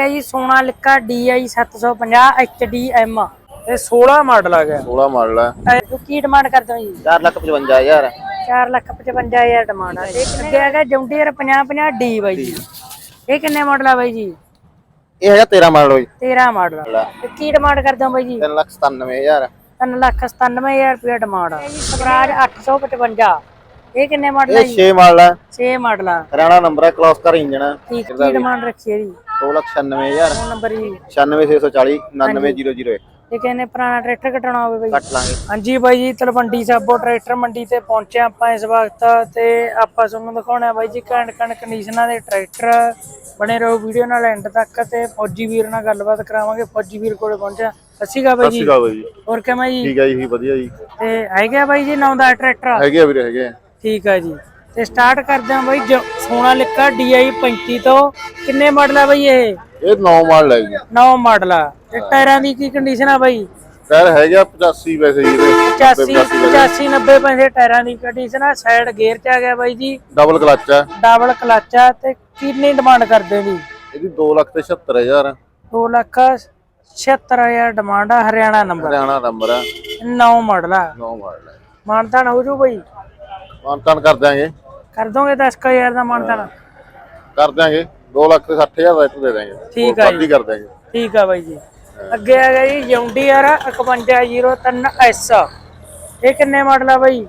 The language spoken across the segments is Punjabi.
ਹੈ ਜੀ ਸੋਨਾਲਿਕਾ DI 750 HDM ਇਹ 16 ਮਾਡਲ ਆ ਗਿਆ। 16 ਮਾਡਲ ਹੈ ਇਹ ਕੀ ਡਿਮਾਂਡ ਕਰਦੇ ਹੋ ਜੀ? 4 ਲੱਖ 55000 4 ਲੱਖ 55000 ਡਿਮਾਂਡ ਆ। ਇਹ ਕਿੰਨੇ ਹੈਗਾ? ਜੌਂਡੀਅਰ 50 50 D ਬਾਈ ਜੀ। ਇਹ ਕਿੰਨੇ ਮਾਡਲ ਆ ਬਾਈ ਜੀ? ਇਹ ਹੈਗਾ 13 ਮਾਡਲ ਹੋਈ 13 ਮਾਡਲ ਆ। ਤੇ ਕੀ ਡਿਮਾਂਡ ਕਰਦੇ ਹੋ ਬਾਈ ਜੀ? 3 ਲੱਖ 97000 3 ਲੱਖ 97000 ਰੁਪਏ ਡਿਮਾਂਡ ਆ। ਸਵਰਾਜ 855 ਇਹ ਕਿੰਨੇ ਮਾਡਲ ਆ ਇਹ ਜੀ? 6 ਮਾਡਲ ਹੈ 6 ਮਾਡਲ ਆ। ਹਰਿਆਣਾ ਨੰਬਰ ਹੈ ਕਲੌਸ ਕਰ ਹੈ ਕੀ ਕੀ ਡਿਮਾਂਡ ਰੱਖੀ ਹੈ ਜੀ? 2 ਲੱਖ 96000 ਫੋਨ ਨੰਬਰ ਜੀ 96640 99001 ਇਹ ਕਹਿੰਦੇ ਪੁਰਾਣਾ ਟਰੈਕਟਰ ਕਟਾਉਣਾ ਹੋਵੇ ਬਾਈ। ਕੱਟ ਲਾਂਗੇ। ਹਾਂਜੀ ਬਾਈ ਜੀ ਤਲਵੰਡੀ ਸਾਬੋ ਟਰੈਕਟਰ ਮੰਡੀ ਤੇ ਪਹੁੰਚੇ ਆਪਾਂ ਇਸ ਵਕਤ ਤੇ ਆਪਾਂ ਤੁਹਾਨੂੰ ਦਿਖਾਉਣਾ ਬਾਈ ਜੀ ਕਣ ਕਣ ਕੰਡੀਸ਼ਨਾਂ ਦੇ ਟਰੈਕਟਰ ਬਣੇ ਰਹੋ ਵੀਡੀਓ ਨਾਲ ਐਂਡ ਤੱਕ ਤੇ ਫੌਜੀ ਵੀਰ ਨਾਲ ਗੱਲਬਾਤ ਕਰਾਵਾਂਗੇ ਫੌਜੀ ਵੀਰ ਕੋਲੇ ਪਹੁੰਚਿਆ ਸੱਸੀ ਗਾ ਬਾਈ ਜੀ। ਸੀਗਾ ਬਾਈ ਜੀ। ਹੋਰ ਕਿਵੇਂ ਜੀ? ਠੀਕ ਹੈ ਜੀ ਵਧੀਆ ਜੀ। ਤੇ ਹੈਗਾ ਬਾਈ ਜੀ ਨਾਮ ਦਾ ਟਰੈਕਟਰ? ਹੈਗੇ ਆ ਵੀਰੇ ਹੈਗੇ ਆ। ਠੀਕ ਹੈ ਜੀ। ਤੇ ਸਟਾਰਟ ਕਰਦੇ ਹਾਂ ਬਾਈ ਸੋਨਾ ਲਿਕਾ DI 35 ਤੋਂ। ਕਿੰਨੇ ਮਾਡਲ ਆ ਬਾਈ ਇਹ? ਇਹ 9 ਮਾਡਲ ਹੈ ਜੀ। 9 ਮਾਡਲ ਆ। ਤੇ ਟਾਇਰਾਂ ਦੀ ਕੀ ਕੰਡੀਸ਼ਨ ਆ ਬਾਈ? ਟਾਇਰ ਹੈਗੇ ਆ 85 ਵੈਸੇ ਜੀ ਇਹਦੇ। 85 85 90 ਪੈਸੇ ਟਾਇਰਾਂ ਦੀ ਕੰਡੀਸ਼ਨ ਆ। ਸਾਈਡ ਗੇਅਰ ਚ ਆ ਗਿਆ ਬਾਈ ਜੀ। ਡਬਲ ਕਲਚ ਹੈ ਡਬਲ ਕਲਚ ਆ ਤੇ ਕਿੰਨੀ ਡਿਮਾਂਡ ਕਰਦੇ ਜੀ? ਇਹਦੀ 2 ਲੱਖ ਤੇ 76000 2 ਲੱਖ 76000 ਡਿਮਾਂਡ ਆ। ਹਰਿਆਣਾ ਨੰਬਰ ਹਰਿਆਣਾ ਨੰਬਰ ਹੈ 9 ਮਾਡਲ ਆ। 9 ਮਾਡਲ ਹੈ ਮਾਨਤਾਨ ਹੋ ਜੂ ਬਾਈ। ਮਾਨਤਾਨ ਕਰ ਦਿਆਂਗੇ। ਕਰ ਦੋਗੇ 10000 ਦਾ ਮਾਨਤਾਨ। ਕਰ ਦਿਆਂਗੇ। 2 ਲੱਖ ਤੇ 60000 ਦਾ ਇੱਥੋਂ ਦੇ ਦਾਂਗੇ ਠੀਕ ਆ ਹੀ ਕਰ ਦਿਆਂਗੇ। ਠੀਕ ਆ ਬਾਈ ਜੀ। ਅੱਗੇ ਆ ਗਿਆ ਜੀ ਜੌਂਡੀਆਰ 5103S ਇਹ ਕਿੰਨੇ ਮਾਡਲ ਆ ਬਾਈ?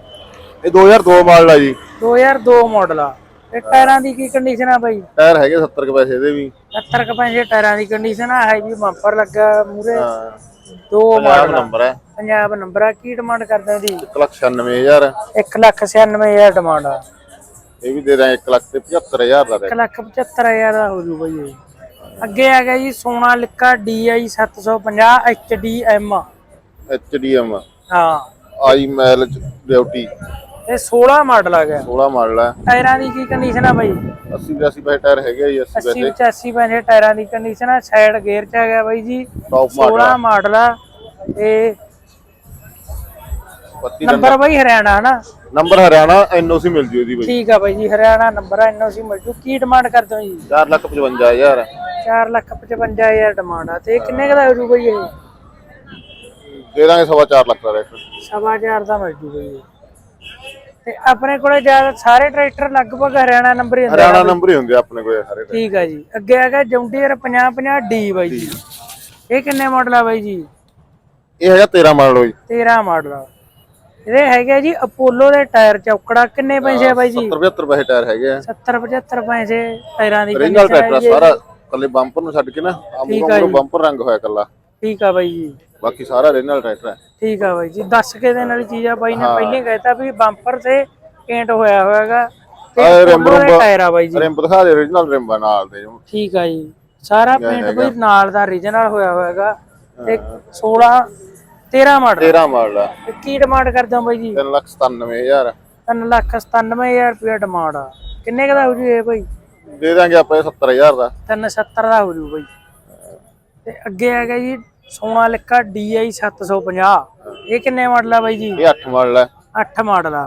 ਇਹ 2002 ਮਾਡਲ ਹੈ ਜੀ। 2002 ਮਾਡਲ ਆ। ਇਹ ਟਾਇਰਾਂ ਦੀ ਕੀ ਕੰਡੀਸ਼ਨ ਆ ਬਾਈ? ਟਾਇਰ ਹੈਗੇ 70 ਕੁ ਪੈਸੇ ਇਹਦੇ ਵੀ। 70 ਕੁ ਪੈਸੇ ਟਾਇਰਾਂ ਦੀ ਕੰਡੀਸ਼ਨ ਆ ਹੈਵੀ ਬੰਪਰ ਲੱਗਾ ਮੂਰੇ ਹਾਂ। ਦੋ ਮਾਡਲ। ਨੰਬਰ ਹੈ। ਪੰਜਾਬ ਨੰਬਰ ਆ ਕੀ ਡਿਮਾਂਡ ਕਰਦੇ ਉਹਦੀ? 1 ਲੱਖ 96000 1 ਲੱਖ 96000 ਡਿਮਾਂਡ ਆ। ਇਹ ਵੀ ਦੇ ਦਾਂਗੇ 1 ਲੱਖ ਤੇ 75000 ਦਾ 1 ਲੱਖ 75000 ਦਾ ਹੋ ਜੂ ਬਾਈ ਇਹ। ਅੱਗੇ ਆ ਗਿਆ ਜੀ ਸੋਨਾ ਲਿਕਾ DI 750 HDM ਐਚਡੀਐਮ ਹਾਂ। ਆਈ ਮੈਲ ਡਿਊਟੀ ਇਹ 16 ਮਾਡਲ ਆ ਗਿਆ। 16 ਮਾਡਲ ਹੈ ਟਾਇਰਾਂ ਦੀ ਕੀ ਕੰਡੀਸ਼ਨ ਆ ਬਾਈ? 80 82 ਪੈਸੇ ਟਾਇਰ ਹੈਗੇ ਆ ਜੀ 80 80 ਪੈਸੇ 85 ਪੈਸੇ ਟਾਇਰਾਂ ਦੀ ਕੰਡੀਸ਼ਨ ਆ ਸਾਈਡ ਗੇਅਰ ਚ ਆ ਗਿਆ ਬਾਈ ਜੀ ਟੌਪ 16 ਮਾਡਲ ਆ ਤੇ ਨੰਬਰ। ਬਾਈ ਹਰਿਆਣਾ ਹਨਾ ਨੰਬਰ ਹਰਿਆਣਾ ਐਨਓਸੀ ਮਿਲ ਜੂ ਇਹਦੀ ਬਈ। ਠੀਕ ਆ ਬਾਈ ਜੀ ਹਰਿਆਣਾ ਨੰਬਰ ਆ ਐਨਓਸੀ ਮਿਲ ਜੂ ਕੀ ਡਿਮਾਂਡ ਕਰਦੇ ਹੋ ਜੀ? 4 ਲੱਖ 55000 4 ਲੱਖ 55000 ਡਿਮਾਂਡ ਆ ਤੇ ਕਿੰਨੇ ਕੁ ਦਾ ਹੋ ਜੂ ਬਾਈ ਇਹ? ਦੇ ਦਾਂਗੇ ਸਵਾ 4 ਲੱਖ ਦਾ ਰੇਟ। ਸਵਾ ਹਜ਼ਾਰ ਦਾ ਮਿਲ ਜੂ ਬਾਈ ਤੇ ਆਪਣੇ ਕੋਲੇ ਜ਼ਿਆਦਾ ਸਾਰੇ ਟਰੈਕਟਰ ਲਗਭਗ ਹਰਿਆਣਾ ਨੰਬਰ ਹੀ ਹੁੰਦੇ ਆ। ਹਰਿਆਣਾ ਨੰਬਰ ਹੀ ਹੁੰਦੇ ਆ ਆਪਣੇ ਕੋਲ ਸਾਰੇ ਠੀਕ ਆ ਜੀ। ਅੱਗੇ ਹੈਗਾ ਜੌਂਡੀਅਰ 50 50 ਡੀ ਬਾਈ ਜੀ। ਇਹ ਕਿੰਨੇ ਮਾਡਲ ਆ ਬਾਈ ਜੀ? ਇਹ ਹੈਗਾ 13 ਮਾਡਲ ਹੋਈ 13 ਮਾਡਲ ਆ। ਇਹਦੇ ਹੈਗੇ ਜੀ ਅਪੋਲੋ ਦੇ ਟਾਇਰ ਚੌਕੜਾ। ਕਿੰਨੇ ਪੈਸੇ ਆ ਬਾਈ ਜੀ? 70 75 ਪੈਸੇ ਟਾਇਰ ਹੈਗੇ ਆ। 70 75 ਪੈਸੇ ਟਾਇਰਾਂ ਦੀ condition ਟਰੈਕਟਰ ਹੈ। ਸਾਰਾ ਕੱਲੇ ਬੰਪਰ ਨੂੰ ਛੱਡ ਕੇ ਨਾ ਆਮੂ ਬੰਪਰ ਰੰਗ ਹੋਇਆ ਕੱਲਾ ਠੀਕ ਆ ਬਾਈ ਜੀ। ਬਾਕੀ ਸਾਰਾ ਰੀਜਨਲ ਟਰੈਕਟਰ ਹੈ ਠੀਕ ਆ ਬਾਈ ਜੀ। ਦੱਸ ਕੇ ਦੇਣ ਵਾਲੀ ਚੀਜ਼ ਆ ਬਾਈ ਨੇ ਪਹਿਲਾਂ ਕਹਿਤਾ ਵੀ ਬੰਪਰ ਤੇ ਪੇਂਟ ਹੋਇਆ ਹੋਇਆਗਾ। ਤੇ ਆਹ ਰਿਮ Apollo ਦੇ ਰੁਮ ਟਾਇਰ ਆ ਬਾਈ ਜੀ। ਰਿੰਬ ਦਿਖਾ ਦੇ ਰੀਜਨਲ ਰਿੰਬ ਆ ਨਾਲ ਦੇ। ਠੀਕ ਆ ਜੀ। ਸਾਰਾ ਪੇਂਟ ਬਈ ਨਾਲ ਦਾ ਰੀਜਨਲ ਹੋਇਆ ਹੋਇਆਗਾ। ਤੇ 16 13 ਮਾਡਲ। 13 ਮਾਡਲ ਆ। ਤੇ ਕੀ ਡਿਮਾਂਡ ਕਰਦੇ ਹੋ ਬਾਈ ਜੀ? 3 ਲੱਖ 97000 3 ਲੱਖ 97000 ਰੁਪਏ ਡਿਮਾਂਡ ਆ। ਕਿੰਨੇ ਕੁ ਦਾ ਹੋ ਜੂ ਇਹ ਬਾਈ? ਦੇ ਦਾਂਗੇ ਆਪਾਂ ਇਹ 70000 ਦਾ। 370 ਦਾ ਹੋ ਜੂ ਬਾਈ। ਤੇ ਅੱਗੇ ਹੈਗਾ ਜੀ ਸੋਨਾ ਲਿਕਾ DI 750 ਇਹ ਕਿੰਨੇ ਮਾਡਲ ਆ ਬਾਈ ਜੀ? ਇਹ 8 ਮਾਡਲ ਹੈ 8 ਮਾਡਲ ਆ।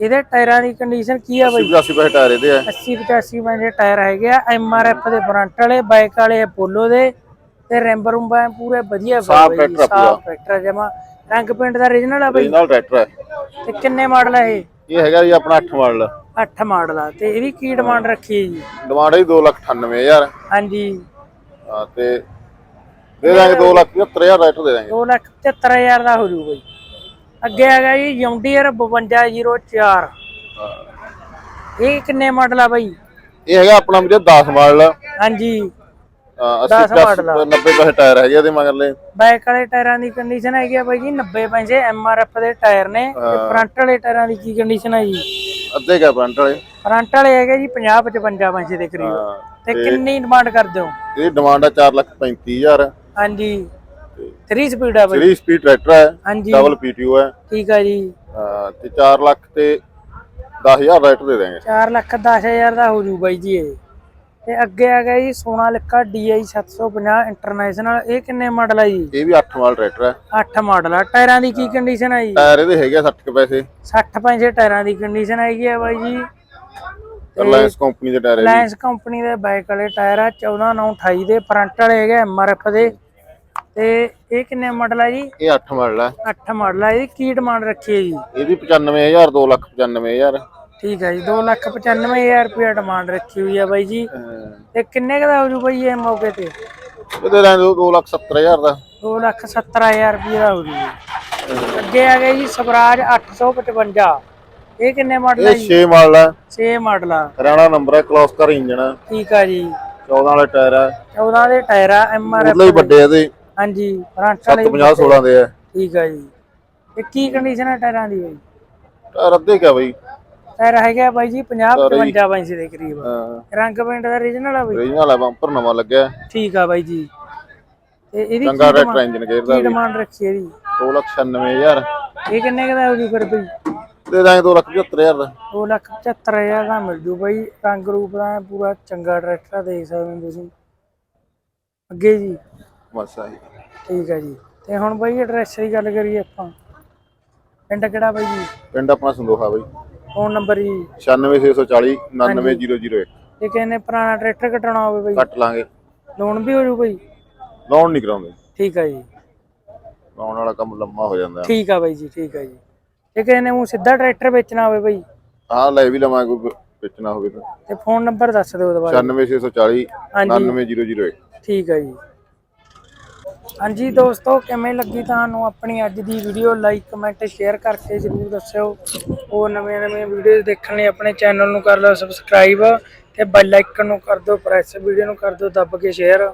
ਇਹਦੇ ਟਾਇਰਾਂ ਦੀ ਕੰਡੀਸ਼ਨ ਕੀ ਆ ਬਾਈ? 80 ਪੈਸੇ ਟਾਇਰ ਇਹਦੇ ਆ। 80 85 ਦੇ ਟਾਇਰ ਹੈਗੇ ਆ। ਐਮਆਰਐਫ ਦੇ ਫਰੰਟ ਵਾਲੇ ਬਾਈਕ ਵਾਲੇ ਅਪੋਲੋ ਦੇ। ਤੇ ਰੈਂਬ ਰੁੰਬਾ ਪੂਰੇ ਵਧੀਆ ਸਾਫ਼ ਟਰੈਕਟਰ ਆ। ਸਾਫ਼ ਟਰੈਕਟਰ ਜਮਾ। ਰੰਗ ਪਿੰਡ ਦਾ ਰੀਜਨਲ ਆ ਬਾਈ? ਰੀਜਨਲ ਟਰੈਕਟਰ ਹੈ ਤੇ ਕਿੰਨੇ ਮਾਡਲ ਆ ਇਹ? ਇਹ ਹੈਗਾ ਜੀ ਆਪਣਾ 8 ਮਾਡਲ 8 ਮਾਡਲ ਆ। ਤੇ ਇਹਦੀ ਕੀ ਡਿਮਾਂਡ ਰੱਖੀ ਹੈ ਜੀ? ਡਿਮਾਂਡ ਹੈ 2 ਲੱਖ 98000 ਹਾਂਜੀ। ਹਾਂ ਤੇ ਦੇ ਦਾਂਗੇ 2 ਲੱਖ 75000 ਰੇਟ ਦੇ ਦਾਂਗੇ। 2 ਲੱਖ 75000 ਦਾ ਹੋ ਜੂ ਬਾਈ। ਅੱਗੇ ਹੈਗਾ ਜੀ ਯੌਂਡੀਅਰ 5204 ਹਾਂ। ਇਹ ਕਿੰਨੇ ਮਾਡਲ ਆ ਬਾਈ? ਇਹ ਹੈਗਾ ਆਪਣਾ ਵੀਰੇ 10 ਮਾਡਲ ਹਾਂਜੀ। 80 10 ਮਾਡਲ ਆ। 90 ਪੈਸੇ ਟਾਇਰ ਹੈਗੇ ਇਹਦੇ ਮਗਰਲੇ। ਬੈਕ ਵਾਲੇ ਟਾਇਰਾਂ ਦੀ ਕੰਡੀਸ਼ਨ ਹੈਗੀ ਆ ਬਾਈ ਜੀ 90 ਪੈਸੇ ਐਮਆਰਐਫ ਦੇ ਟਾਇਰ ਨੇ। ਤੇ ਫਰੰਟ ਵਾਲੇ ਟਾਇਰਾਂ ਦੀ ਕੀ ਕੰਡੀਸ਼ਨ ਹੈ ਜੀ? ਅੱਧੇ ਕਾ ਫਰੰਟ ਵਾਲੇ। ਫਰੰਟ ਵਾਲੇ ਹੈਗੇ ਜੀ 50 55 ਪੈਸੇ ਦੇ ਕਰੀਬ। ਤੇ ਕਿੰਨੀ ਡਿਮਾਂਡ ਕਰਦੇ ਹੋ? ਇਹ ਡਿਮਾਂਡ ਹੈ 4 ਲੱਖ 35000 ਹਾਂਜੀ। 3 ਸਪੀਡ ਆ ਬਾਈ। 3 ਸਪੀਡ ਟਰੈਕਟਰ ਹੈ ਹਾਂਜੀ। ਡਬਲ ਪੀਟੀਓ ਹੈ। ਠੀਕ ਆ ਜੀ। ਹਾਂ, ਤੇ 4 ਲੱਖ ਤੇ 10000 ਰੇਟ ਦੇ ਦਾਂਗੇ 4 ਲੱਖ 10000 ਦਾ ਹੋ ਜੂ ਬਾਈ ਜੀ ਇਹ। ਤੇ ਅੱਗੇ ਆ ਗਿਆ ਜੀ ਸੋਨਾ ਲਿਕਾ DI 750 ਇੰਟਰਨੈਸ਼ਨਲ ਇਹ ਕਿੰਨੇ ਮਾਡਲ ਆ ਜੀ? ਇਹ ਵੀ 8 ਮਾਡਲ ਟਰੈਕਟਰ ਹੈ। 8 ਮਾਡਲ ਆ। ਟਾਇਰਾਂ ਦੀ ਕੀ ਕੰਡੀਸ਼ਨ ਹੈ ਜੀ? ਟਾਇਰ ਇਹਦੇ ਹੈਗੇ ਆ 60 ਕੁ ਪੈਸੇ। 60 ਪੈਸੇ ਟਾਇਰਾਂ ਦੀ ਕੰਡੀਸ਼ਨ ਹੈਗੀ ਆ ਬਾਈ ਜੀ। ਰਿਲਾਇੰਸ ਕੰਪਨੀ ਦੇ ਟਾਇਰ ਹੈ ਰਿਲਾਇੰਸ ਕੰਪਨੀ ਦੇ ਬਾਈਕ ਵਾਲੇ ਟਾਇਰ ਆ 14928 ਦੇ। ਫਰੰਟ ਵਾਲੇ ਹੈਗੇ ਐਮਆਰਐਫ ਦੇ। ਤੇ ਇਹ ਕਿੰਨੇ ਮਾਡਲ ਹੈ ਜੀ? ਇਹ 8 ਮਾਡਲ ਹੈ 8 ਮਾਡਲ ਹੈ ਇਹਦੀ ਕੀ ਡਿਮਾਂਡ ਰੱਖੀ ਹੈ ਜੀ? ਇਹਦੀ 95000 2 ਲੱਖ 95000 ਠੀਕ ਹੈ ਜੀ 295000 ਰੁਪਏ ਡਿਮਾਂਡ ਰੱਖੀ ਹੋਈ ਆ ਬਾਈ ਜੀ। ਤੇ ਕਿੰਨੇ ਕੁ ਦਾ ਹੋ ਜੂ ਬਾਈ ਇਹ ਮੌਕੇ ਤੇ? ਇਹਦੇ ਰਾਂ 2 ਲੱਖ 70000 ਦਾ। 270000 ਰੁਪਏ ਦਾ ਹੋ ਜੂ। ਅੱਗੇ ਆ ਗਿਆ ਜੀ ਸਵਰਾਜ 855 ਇਹ ਕਿੰਨੇ ਮਾਡਲ ਹੈ ਇਹ ਜੀ? 6 ਮਾਡਲ ਹੈ 6 ਮਾਡਲ ਆ। ਹਰਿਆਣਾ ਨੰਬਰ ਹੈ ਕਲੋਸਕਰ ਇੰਜਨ ਹੈ ਠੀਕ ਆ ਜੀ। 14 ਵਾਲੇ ਟਾਇਰ ਹੈ 14 ਦੇ ਟਾਇਰ ਆ ਐਮਆਰਐਫ ਮਤਲਬ ਹੀ ਵੱਡੇ ਆ ਇਹਦੇ। ਹਾਂਜੀ ਫਰੰਟ ਵਾਲੇ 750 16 ਦੇ ਹੈ ਠੀਕ ਆ ਜੀ। ਤੇ ਕੀ ਕੰਡੀਸ਼ਨ ਹੈ ਟਾਇਰਾਂ ਦੀ ਬਾਈ? ਟਾਇਰ ਅੱਧੇ ਕਿਆ ਬਈ। ਟਾਇਰ ਹੈਗਾ ਬਾਈ ਜੀ 50 55 ਇੰਚ ਦੇ ਕਰੀਬ। ਹਾਂ। ਰੰਗ ਪੇਂਟ ਦਾ ਰੀਜਨਲ ਆ ਬਾਈ? ਰੀਜਨਲ ਹੈ ਬੰਪਰ ਨਵਾਂ ਲੱਗਿਆ। ਠੀਕ ਆ ਬਾਈ ਜੀ। ਤੇ ਇਹਦੀ ਚੰਗਾ ਕੀ ਰੈਟਰ ਇੰਜਨ ਗੇਅਰ ਦਾ ਕੀ ਵੀ ਡਿਮਾਂਡ ਰੱਖੀ ਹੈ ਇਹਦੀ? 2 ਲੱਖ 96000 ਇਹ ਕਿੰਨੇ ਕੁ ਦਾ ਹੋ ਜੂ ਫਿਰ ਬਈ? ਦੇ ਦਾਂਗੇ 2 ਲੱਖ 75000 ਦਾ। 2 ਲੱਖ 75000 ਦਾ ਮਿਲ ਜੂ ਬਾਈ। ਰੰਗ ਰੂਪ ਦਾ ਪੂਰਾ ਚੰਗਾ ਟਰੈਕਟਰ ਆ, ਦੇਖ ਸਕਦੇ ਹੋ ਤੁਸੀਂ। ਅੱਗੇ ਜੀ। ਬਸ ਆਹੀ। ਠੀਕ ਹੈ ਜੀ। ਤੇ ਹੁਣ ਬਾਈ ਐਡਰੈਸ ਦੀ ਗੱਲ ਕਰੀਏ ਆਪਾਂ। ਪਿੰਡ ਕਿਹੜਾ ਬਾਈ ਜੀ? ਪਿੰਡ ਆਪਣਾ ਸੰਦੋਹਾ ਬਈ। ਫੋਨ ਨੰਬਰ ਜੀ? 96640 99001 ਜੇ ਕਿਸੇ ਨੇ ਪੁਰਾਣਾ ਟਰੈਕਟਰ ਕਟਾਉਣਾ ਹੋਵੇ ਬਾਈ। ਕੱਟ ਲਾਂਗੇ। ਲੋਨ ਵੀ ਹੋ ਜੂ ਬਾਈ? ਲੋਨ ਨਹੀਂ ਕਰਾਉਂਦੇ। ਠੀਕ ਹੈ ਜੀ। ਲੋਨ ਵਾਲਾ ਕੰਮ ਲੰਮਾ ਹੋ ਜਾਂਦਾ। ਠੀਕ ਆ ਬਾਈ ਜੀ ਠੀਕ ਹੈ ਜੀ। ਜੇ ਕਿਸੇ ਨੇ ਉਹ ਸਿੱਧਾ ਟਰੈਕਟਰ ਵੇਚਣਾ ਹੋਵੇ ਬਾਈ। ਹਾਂ ਲੈ ਵੀ ਲਵਾਂਗੇ ਕੋਈ ਵੇਚਣਾ ਹੋਵੇ ਤਾਂ। ਤੇ ਫੋਨ ਨੰਬਰ ਦੱਸ ਦਿਓ ਦੁਬਾਰਾ। 96640 ਹਾਂਜੀ। 99001 ਠੀਕ ਹੈ ਜੀ। ਹਾਂਜੀ ਦੋਸਤੋ, ਕਿਵੇਂ ਲੱਗੀ ਤੁਹਾਨੂੰ ਆਪਣੀ ਅੱਜ ਦੀ ਵੀਡੀਓ ਲਾਈਕ ਕਮੈਂਟ ਸ਼ੇਅਰ ਕਰਕੇ ਜਰੂਰ ਦੱਸਿਓ। ਹੋਰ ਨਵੇਂ ਨਵੇਂ ਵੀਡੀਓਜ਼ ਦੇਖਣ ਲਈ ਆਪਣੇ ਚੈਨਲ ਨੂੰ ਕਰ ਲਓ ਸਬਸਕ੍ਰਾਈਬ ਤੇ ਬੈਲ ਆਈਕਨ ਨੂੰ ਕਰ ਦਿਓ ਪ੍ਰੈਸ ਵੀਡੀਓ ਨੂੰ ਕਰ ਦਿਓ, ਦੱਬ ਕੇ ਸ਼ੇਅਰ